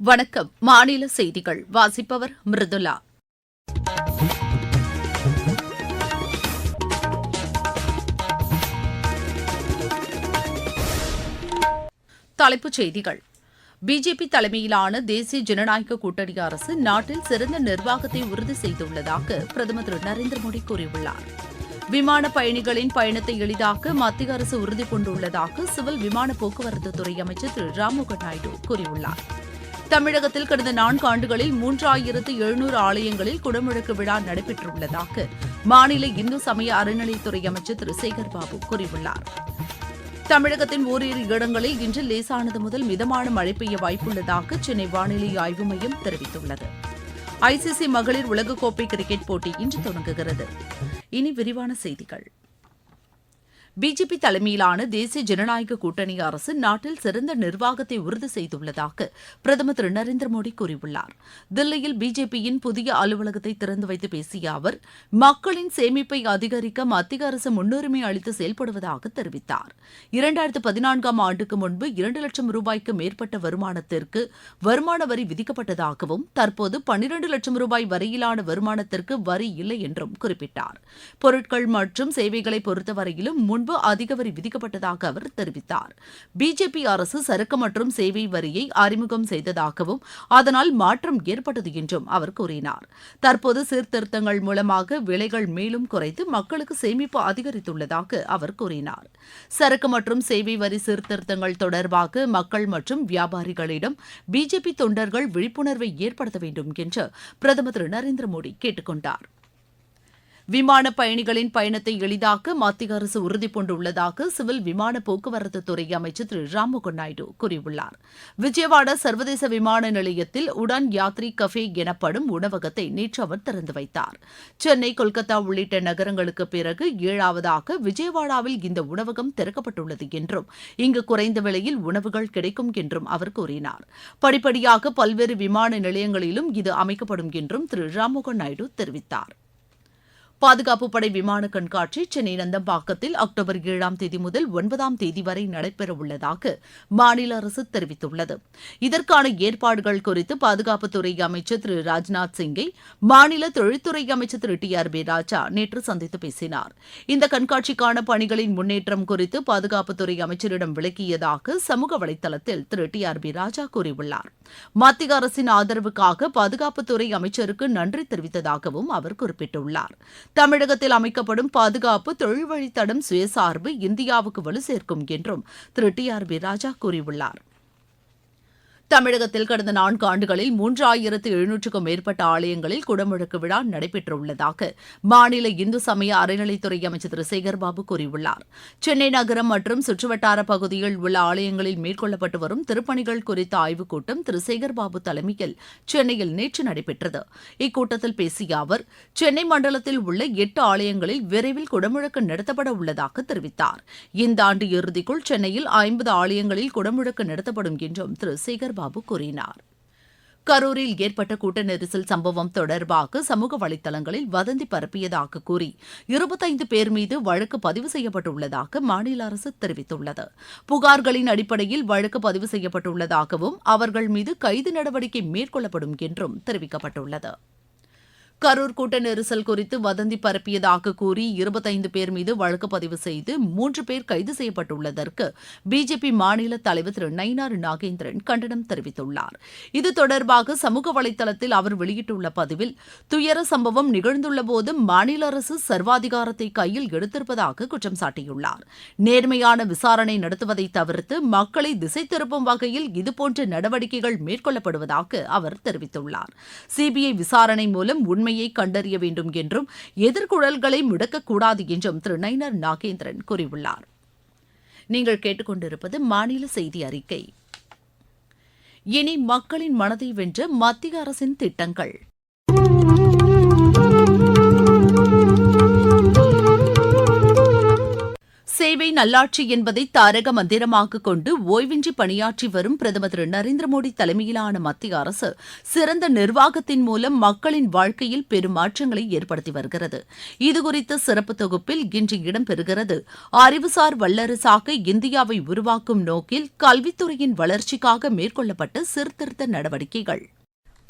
வணக்கம். மாநில செய்திகள். வாசிப்பவர் மிருதுலா தலைப்புச் செய்திகள். பிஜேபி தலைமையிலான தேசிய ஜனநாயக கூட்டணி அரசு நாட்டில் சிறந்த நிர்வாகத்தை உறுதி செய்துள்ளதாக பிரதமர் திரு. நரேந்திர மோடி கூறியுள்ளார். விமான பயணிகளின் பயணத்தை எளிதாக்க மத்திய அரசு உறுதி பூண்டுள்ளதாக சிவில் விமான போக்குவரத்து துறை அமைச்சர் திரு. ராமுக நாயுடு கூறியுள்ளார். தமிழகத்தில் கடந்த நான்கு ஆண்டுகளில் மூன்றாயிரத்து எழுநூறு ஆலயங்களில் குடமுழக்கு விழா நடைபெற்றுள்ளதாக மாநில இந்து சமய அறநிலையத்துறை அமைச்சர் திரு சேகர் பாபு கூறியுள்ளார். தமிழகத்தின் ஓரிரு இடங்களில் இன்று லேசானது முதல் மிதமான மழை பெய்ய வாய்ப்புள்ளதாக சென்னை வானிலை ஆய்வு மையம் தெரிவித்துள்ளது. ஐசிசி மகளிர் உலகக்கோப்பை கிரிக்கெட் போட்டி இன்று தொடங்குகிறது. இனி விரிவான செய்திகள். பிஜேபி தலைமையிலான தேசிய ஜனநாயக கூட்டணி அரசு நாட்டில் சிறந்த நிர்வாகத்தை உறுதி செய்துள்ளதாக பிரதமர் திரு நரேந்திர மோடி கூறியுள்ளார். தில்லியில் பிஜேபியின் புதிய அலுவலகத்தை திறந்து வைத்து பேசிய அவர் மக்களின் சேமிப்பை அதிகரிக்க மத்திய அரசு முன்னுரிமை அளித்து செயல்படுவதாக தெரிவித்தார். இரண்டாயிரத்து பதினான்காம் ஆண்டுக்கு முன்பு இரண்டு லட்சம் ரூபாய்க்கு மேற்பட்ட வருமானத்திற்கு வருமான வரி விதிக்கப்பட்டதாகவும் தற்போது பன்னிரண்டு லட்சம் ரூபாய் வரையிலான வருமானத்திற்கு வரி இல்லை என்றும் குறிப்பிட்டார். பொருட்கள் மற்றும் சேவைகளை பொறுத்தவரையிலும் முன்பு அதிக வரி விதிக்கப்பட்டதாக அவர் தெரிவித்தார். பிஜேபி அரசு சரக்கு மற்றும் சேவை வரியை அறிமுகம் செய்ததாகவும் அதனால் மாற்றம் ஏற்பட்டது என்றும் அவர் கூறினார். தற்போது சீர்திருத்தங்கள் மூலமாக விலைகள் மேலும் குறைத்து மக்களுக்கு சேமிப்பு அதிகரித்துள்ளதாக அவர் கூறினார். சரக்கு மற்றும் சேவை வரி சீர்திருத்தங்கள் தொடர்பாக மக்கள் மற்றும் வியாபாரிகளிடம் பிஜேபி தொண்டர்கள் விழிப்புணர்வை ஏற்படுத்த வேண்டும் என்று பிரதமர் திரு நரேந்திர மோடி கேட்டுக்கொண்டாா் விமான பயணிகளின் பயணத்தை எளிதாக்க மத்திய அரசு உறுதிபூண்டுள்ளதாக சிவில் விமான போக்குவரத்து துறை அமைச்சர் திரு ராம்மோகன் நாயுடு கூறியுள்ளார். விஜயவாடா சர்வதேச விமான நிலையத்தில் உடான் யாத்ரி கஃபே எனப்படும் உணவகத்தை நேற்று அவர் திறந்து வைத்தார். சென்னை கொல்கத்தா உள்ளிட்ட நகரங்களுக்கு பிறகு ஏழாவதாக விஜயவாடாவில் இந்த உணவகம் திறக்கப்பட்டுள்ளது என்றும் இங்கு குறைந்த விலையில் உணவுகள் கிடைக்கும் என்றும் அவர் கூறினார். படிப்படியாக பல்வேறு விமான நிலையங்களிலும் இது அமைக்கப்படும் என்றும் திரு ராம்மோகன் நாயுடு தெரிவித்தார். பாதுகாப்பு படை விமான கண்காட்சி சென்னை நந்தம்பாக்கத்தில் அக்டோபர் ஏழாம் தேதி முதல் ஒன்பதாம் தேதி வரை நடைபெறவுள்ளதாக மாநில அரசு தெரிவித்துள்ளது. இதற்கான ஏற்பாடுகள் குறித்து பாதுகாப்புத்துறை அமைச்சர் திரு ராஜ்நாத் சிங்கை மாநில தொழில்துறை அமைச்சர் திரு டி ஆர் பி ராஜா நேற்று சந்தித்து பேசினார். இந்த கண்காட்சிக்கான பணிகளின் முன்னேற்றம் குறித்து பாதுகாப்புத்துறை அமைச்சரிடம் விளக்கியதாக சமூக வலைதளத்தில் திரு டி ஆர் பி ராஜா கூறியுள்ளார். மத்திய அரசின் ஆதரவுக்காக பாதுகாப்புத்துறை அமைச்சருக்கு நன்றி தெரிவித்ததாகவும் அவர் குறிப்பிட்டுள்ளார். தமிழகத்தில் அமைக்கப்படும் பாதுகாப்பு தொழில் வழித்தடம் சுயசார்பு இந்தியாவுக்கு வலு சேர்க்கும் என்றும் திரு டி ஆர் பி ராஜா கூறியுள்ளார். தமிழகத்தில் கடந்த நான்கு ஆண்டுகளில் மூன்றாயிரத்து எழுநூற்றுக்கும் மேற்பட்ட ஆலயங்களில் குடமுழக்கு விழா நடைபெற்றுள்ளதாக மாநில இந்து சமய அறநிலைத்துறை அமைச்சர் திரு சேகர்பாபு கூறியுள்ளார். சென்னை நகரம் மற்றும் சுற்றுவட்டார பகுதியில் உள்ள ஆலயங்களில் மேற்கொள்ளப்பட்டு வரும் திருப்பணிகள் குறித்த ஆய்வுக் கூட்டம் திரு சேகர்பாபு தலைமையில் சென்னையில் நேற்று நடைபெற்றது. இக்கூட்டத்தில் பேசிய அவர் சென்னை மண்டலத்தில் உள்ள எட்டு ஆலயங்களில் விரைவில் குடமுழக்கு நடத்தப்பட உள்ளதாக தெரிவித்தார். இந்த ஆண்டு இறுதிக்குள் சென்னையில் ஐம்பது ஆலயங்களில் குடமுழக்கு நடத்தப்படும் என்றும் திரு சேகர் பாபு கூறினார். கரூரில் ஏற்பட்ட கூட்ட நெரிசல் சம்பவம் தொடர்பாக சமூக வலைதளங்களில் வதந்தி பரப்பியதாக கூறி இருபத்தைந்து பேர் மீது வழக்கு பதிவு செய்யப்பட்டுள்ளதாக மாநில அரசு தெரிவித்துள்ளது. புகார்களின் அடிப்படையில் வழக்கு பதிவு செய்யப்பட்டுள்ளதாகவும் அவர்கள் மீது கைது நடவடிக்கை மேற்கொள்ளப்படும் என்றும் தெரிவிக்கப்பட்டுள்ளது. கரூர் கூட்ட நெரிசல் குறித்து வதந்தி பரப்பியதாக கூறி இருபத்தைந்து பேர் மீது வழக்கு பதிவு செய்து மூன்று பேர் கைது செய்யப்பட்டுள்ளதற்கு பிஜேபி மாநில தலைவர் திரு நயினார் நாகேந்திரன் கண்டனம் தெரிவித்துள்ளார். இது தொடர்பாக சமூக வலைதளத்தில் அவர் வெளியிட்டுள்ள பதிவில் துயர சம்பவம் நிகழ்ந்துள்ளபோது மாநில அரசு சர்வாதிகாரத்தை கையில் எடுத்திருப்பதாக குற்றம் சாட்டியுள்ளார். நேர்மையான விசாரணை நடத்துவதை தவிர்த்து மக்களை திசை திருப்பும் வகையில் இதுபோன்ற நடவடிக்கைகள் மேற்கொள்ளப்படுவதாக அவர் தெரிவித்துள்ளார். சிபிஐ விசாரணை மூலம் உண்மை உண்மையை கண்டறிய வேண்டும் என்றும் எதிர்குழல்களை முடக்கக்கூடாது என்றும் திரு நயினார் நாகேந்திரன் கூறியுள்ளார். நீங்கள் கேட்டுக்கொண்டிருப்பது மாநில செய்தி அறிக்கை. இனி மக்களின் மனதை வென்ற மத்திய அரசின் திட்டங்கள். சேவை நல்லாட்சி என்பதை தாரக மந்திரமாக கொண்டு ஓய்வின்றி பணியாற்றி வரும் பிரதமர் திரு நரேந்திர மோடி தலைமையிலான மத்திய அரசு சிறந்த நிர்வாகத்தின் மூலம் மக்களின் வாழ்க்கையில் பெரும் மாற்றங்களை ஏற்படுத்தி வருகிறது. இதுகுறித்த சிறப்பு தொகுப்பில் இன்று இடம்பெறுகிறது அறிவுசார் வல்லரசாக இந்தியாவை உருவாக்கும் நோக்கில் கல்வித்துறையின் வளர்ச்சிக்காக மேற்கொள்ளப்பட்ட சீர்திருத்த நடவடிக்கைகள்.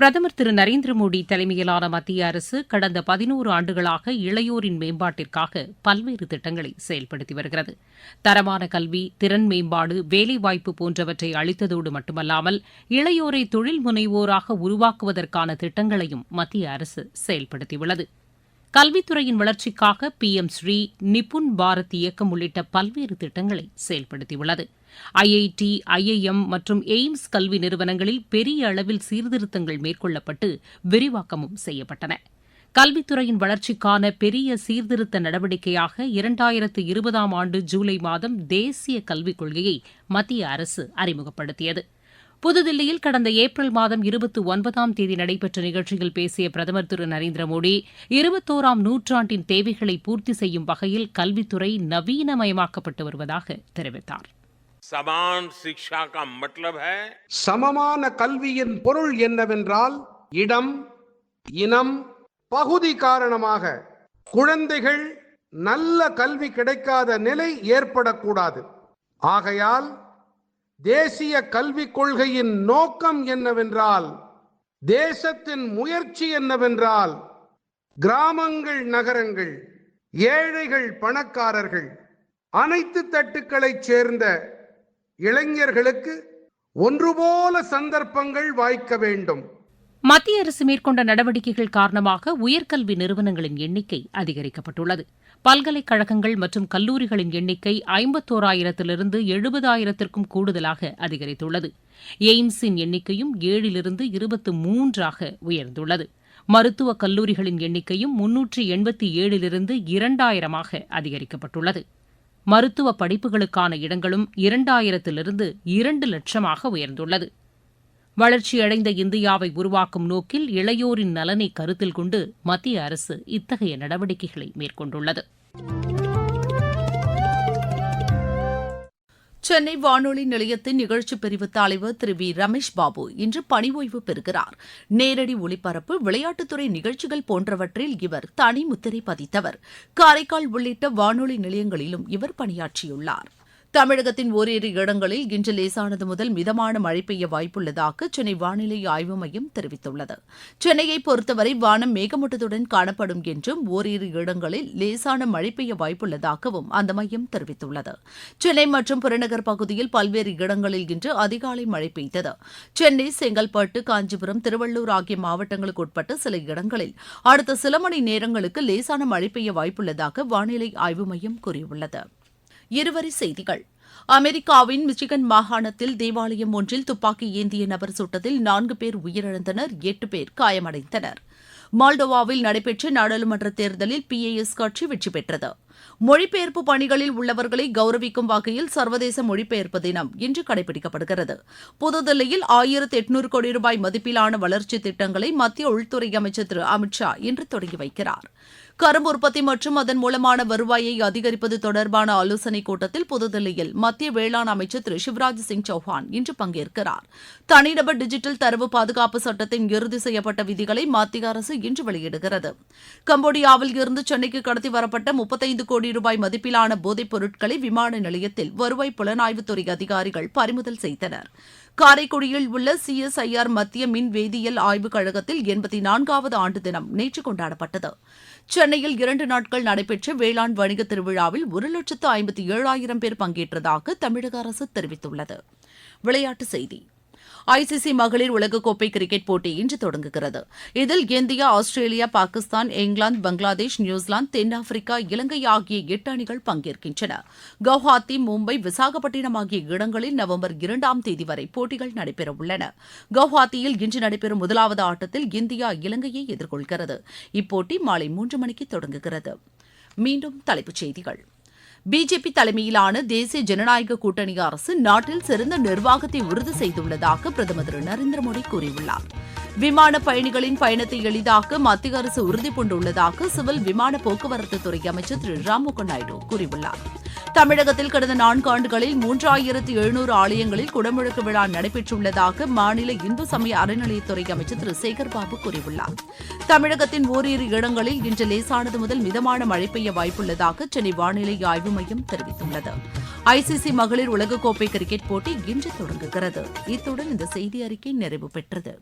பிரதமர் திரு நரேந்திர மோடி தலைமையிலான மத்திய அரசு கடந்த பதினோரு ஆண்டுகளாக இளையோரின் மேம்பாட்டிற்காக பல்வேறு திட்டங்களை செயல்படுத்தி வருகிறது. தரமான கல்வி திறன் மேம்பாடு வேலைவாய்ப்பு போன்றவற்றை அளித்ததோடு மட்டுமல்லாமல் இளையோரை தொழில் முனைவோராக உருவாக்குவதற்கான திட்டங்களையும் மத்திய அரசு செயல்படுத்தியுள்ளது. கல்வித்துறையின் வளர்ச்சிக்காக பி எம் ஸ்ரீ நிபுன் பாரத் இயக்கம் உள்ளிட்ட பல்வேறு திட்டங்களை செயல்படுத்தியுள்ளது. ஐஐடி ஐஐஎம் மற்றும் எய்ம்ஸ் கல்வி நிறுவனங்களில் பெரிய அளவில் சீர்திருத்தங்கள் மேற்கொள்ளப்பட்டு விரிவாக்கமும் செய்யப்பட்டன. கல்வித்துறையின் வளர்ச்சிக்கான பெரிய சீர்திருத்த நடவடிக்கையாக இரண்டாயிரத்து இருபதாம் ஆண்டு ஜூலை மாதம் தேசிய கல்விக் கொள்கையை மத்திய அரசு அறிமுகப்படுத்தியது. புதுதில்லியில் கடந்த ஏப்ரல் மாதம் இருபத்தி ஒன்பதாம் தேதி நடைபெற்ற நிகழ்ச்சியில் பேசிய பிரதமர் திரு நரேந்திர மோடி இருபத்தோராம் நூற்றாண்டின் தேவைகளை பூர்த்தி செய்யும் வகையில் கல்வித்துறை நவீனமயமாக்கப்பட்டு வருவதாக தெரிவித்தார். சமான் சிக்ஷா கா சமமான கல்வியின் பொருள் என்னவென்றால் இடம் இனம் பகுதி காரணமாக குழந்தைகள் நல்ல கல்வி கிடைக்காத நிலை ஏற்படக்கூடாது. ஆகையால் தேசிய கல்விக் கொள்கையின் நோக்கம் என்னவென்றால் தேசத்தின் முயற்சி என்னவென்றால் கிராமங்கள் நகரங்கள் ஏழைகள் பணக்காரர்கள் அனைத்து தட்டுக்களைச் சேர்ந்த இளைஞர்களுக்கு ஒன்றுபோல சந்தர்ப்பங்கள் வாய்க்க வேண்டும். மத்திய அரசு மேற்கொண்ட நடவடிக்கைகள் காரணமாக உயர்கல்வி நிறுவனங்களின் எண்ணிக்கை அதிகரிக்கப்பட்டுள்ளது. பல்கலைக்கழகங்கள் மற்றும் கல்லூரிகளின் எண்ணிக்கை ஐம்பத்தோராயிரத்திலிருந்து எழுபதாயிரத்திற்கும் கூடுதலாக அதிகரித்துள்ளது. எய்ம்ஸின் எண்ணிக்கையும் ஏழிலிருந்து இருபத்து மூன்றாக உயர்ந்துள்ளது. மருத்துவக் கல்லூரிகளின் எண்ணிக்கையும் முன்னூற்றி எண்பத்தி ஏழிலிருந்து இரண்டாயிரமாக அதிகரிக்கப்பட்டுள்ளது. மருத்துவ படிப்புகளுக்கான இடங்களும் இரண்டாயிரத்திலிருந்து இரண்டு லட்சமாக உயர்ந்துள்ளது. வளர்ச்சியடைந்த இந்தியாவை உருவாக்கும் நோக்கில் இளையோரின் நலனை கருத்தில் கொண்டு மத்திய அரசு இத்தகைய நடவடிக்கைகளை மேற்கொண்டுள்ளது. சென்னை வானொலி நிலையத்தின் நிகழ்ச்சி பிரிவு தலைவர் திரு வி. ரமேஷ் பாபு இன்று பணி ஓய்வு பெறுகிறார். நேரடி ஒளிபரப்பு விளையாட்டுத்துறை நிகழ்ச்சிகள் போன்றவற்றில் இவர் தனி முத்திரை பதித்தவர். காரைக்கால் உள்ளிட்ட வானொலி நிலையங்களிலும் இவர் பணியாற்றியுள்ளார். தமிழகத்தின் ஓரிரு இடங்களில் இன்று லேசானது முதல் மிதமான மழை பெய்ய வாய்ப்புள்ளதாக சென்னை வானிலை ஆய்வு மையம் தெரிவித்துள்ளது. சென்னையை பொறுத்தவரை வானம் மேகமூட்டத்துடன் காணப்படும் என்றும் ஓரிரு இடங்களில் லேசான மழை பெய்ய வாய்ப்புள்ளதாகவும் அந்த மையம் தெரிவித்துள்ளது. சென்னை மற்றும் புறநகர் பகுதியில் பல்வேறு இடங்களில் இன்று அதிகாலை மழை பெய்தது. சென்னை செங்கல்பட்டு காஞ்சிபுரம் திருவள்ளூர் ஆகிய மாவட்டங்களுக்கு உட்பட்ட சில இடங்களில் அடுத்த சில மணி நேரங்களுக்கு லேசான மழை பெய்ய வாய்ப்புள்ளதாக வானிலை ஆய்வு மையம் கூறியுள்ளது. இருவரி செய்திகள். அமெரிக்காவின் மிச்சிகன் மாகாணத்தில் தேவாலயம் ஒன்றில் துப்பாக்கி ஏந்திய நபர் சுட்டத்தில் நான்கு பேர் உயிரிழந்தனர் எட்டு பேர் காயமடைந்தனர். மால்டோவாவில் நடைபெற்ற நாடாளுமன்ற தேர்தலில் பிஏஎஸ் கட்சி வெற்றி பெற்றது. மொழிபெயர்ப்பு பணிகளில் உள்ளவர்களை கௌரவிக்கும் வகையில் சர்வதேச மொழிபெயர்ப்பு தினம் இன்று கடைபிடிக்கப்படுகிறது. புதுதில்லியில் ஆயிரத்து எட்நூறு கோடி ரூபாய் மதிப்பிலான வளர்ச்சித் திட்டங்களை மத்திய உள்துறை அமைச்சர் திரு அமித் ஷா இன்று தொடங்கி வைக்கிறார். கரும்பு உற்பத்தி மற்றும் அதன் மூலமான வருவாயை அதிகரிப்பது தொடர்பான ஆலோசனைக் கூட்டத்தில் புதுதில்லியில் மத்திய வேளாண் அமைச்சர் திரு சிவராஜ் சிங் சௌஹான் இன்று பங்கேற்கிறார். தனிநபர் டிஜிட்டல் தரவு பாதுகாப்பு சட்டத்தின் இறுதி செய்யப்பட்ட விதிகளை மத்திய அரசு இன்று வெளியிடுகிறது. கம்போடியாவில் இருந்து சென்னைக்கு கடத்தி வரப்பட்ட முப்பத்தைந்து கோடி ரூபாய் மதிப்பிலான போதைப் பொருட்களை விமான நிலையத்தில் வருவாய் புலனாய்வுத்துறை அதிகாரிகள் பறிமுதல் செய்தனர். காரைக்குடியில் உள்ள சிஎஸ்ஐஆர் மத்திய மின் வேதியியல் ஆய்வுக் கழகத்தில் எண்பத்தி நான்காவது ஆண்டு தினம் நேற்று கொண்டாடப்பட்டது. சென்னையில் இரண்டு நாட்கள் நடைபெற்ற வேளாண் வணிக திருவிழாவில் ஒரு லட்சத்து ஐம்பத்தி ஏழாயிரம் பேர் பங்கேற்றதாக தமிழக அரசு தெரிவித்துள்ளது. விளையாட்டுச் செய்தி. ஐசிசி மகளிர் உலகக்கோப்பை கிரிக்கெட் போட்டி இன்று தொடங்குகிறது. இதில் India Australia Pakistan England Bangladesh New Zealand தென்னாப்பிரிக்கா இலங்கை ஆகிய எட்டு அணிகள் பங்கேற்கின்றன. கவுஹாத்தி மும்பை விசாகப்பட்டினம் ஆகிய இடங்களில் நவம்பர் இரண்டாம் தேதி வரை போட்டிகள் நடைபெறவுள்ளன கவுஹாத்தியில் இன்று நடைபெறும் முதலாவது ஆட்டத்தில் இந்தியா இலங்கையை எதிர்கொள்கிறது. இப்போட்டி மாலை மூன்று மணிக்கு தொடங்குகிறது. மீண்டும் தலைப்புச் செய்திகள். பிஜேபி தலைமையிலான தேசிய ஜனநாயக கூட்டணி அரசு நாட்டில் சிறந்த நிர்வாகத்தை உறுதி செய்துள்ளதாக பிரதமர் திரு நரேந்திர மோடி கூறியுள்ளார். விமான பயணிகளின் பயணத்தை எளிதாக்க மத்திய அரசு உறுதி பூண்டுள்ளதாக சிவில் விமான போக்குவரத்து துறை அமைச்சர் திரு ராம்மோகன் நாயுடு கூறியுள்ளார். தமிழகத்தில் கடந்த நான்கு ஆண்டுகளில் மூன்றாயிரத்து எழுநூறு ஆலயங்களில் குடமுழுக்கு விழா நடைபெற்றுள்ளதாக மாநில இந்து சமய அறநிலையத்துறை அமைச்சர் திரு சேகர்பாபு கூறியுள்ளார். தமிழகத்தின் ஓரிரு இடங்களில் இன்று லேசானது முதல் மிதமான மழை பெய்ய வாய்ப்புள்ளதாக சென்னை வானிலை ஆய்வு மையம் தெரிவித்துள்ளது. ஐசிசி மகளிர் உலகக்கோப்பை கிரிக்கெட் போட்டி இன்று தொடங்குகிறது. இத்துடன் இந்த செய்தி அறிக்கை நிறைவு பெற்றது.